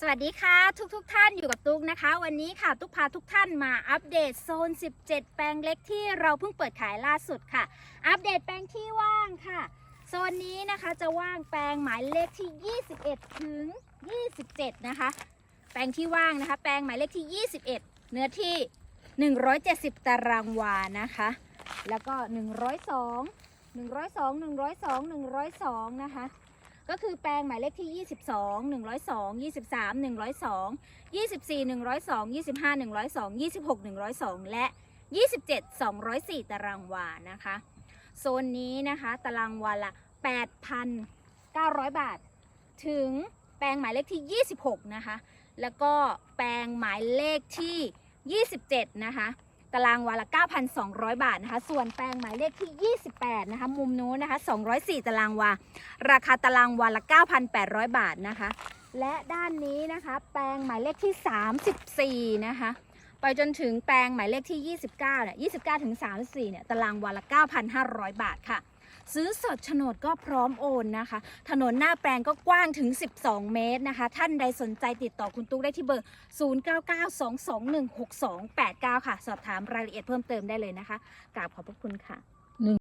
สวัสดีค่ะทุกทุกท่านอยู่กับตุ๊กนะคะ วันนี้ค่ะตุ๊กพาทุกท่านมาอัปเดตโซน 17 แปลงเล็กที่เราเพิ่งเปิดขายล่าสุดค่ะ อัปเดตแปลงที่ว่างค่ะโซนนี้นะคะจะว่างแปลงหมายเลขที่ 21 ถึง 27 นะคะ แปลงที่ว่างนะคะ แปลงหมายเลขที่ 21 เนื้อที่ 170 ตารางวานะคะ แล้วก็ 102 102 102 102 นะคะ ก็คือแปลงหมายเลขที่ 22 102 23 102 24 102 25 102 26 102 และ 27 204 ตารางวานะคะ โซนนี้นะคะตารางวาละ 8,900 บาท ถึงแปลงหมายเลขที่ 26 นะคะ แล้วก็แปลงหมายเลขที่ 27 นะคะ ตารางวาละ 9,200 บาทนะคะ ส่วนแปลงหมายเลขที่ 28 นะคะ มุมนู้นนะคะ 204 ตารางวา ราคาตารางวาละ 9,800 บาทนะคะ และด้านนี้นะคะ แปลงหมายเลขที่ 34 นะคะ ไปจนถึงแปลงหมายเลขที่ 29 เนี่ย 29 ถึง 34 เนี่ย ตารางวาละ 9,500 บาทค่ะ ซื้อสดโฉนดก็พร้อมโอนนะคะ ถนนหน้าแปลงก็กว้างถึง 12 เมตรนะคะ ท่านใดสนใจติดต่อคุณตุ๊กได้ที่เบอร์ 0992216289 ค่ะ สอบถามรายละเอียดเพิ่มเติมได้เลยนะคะกราบขอบพระคุณค่ะ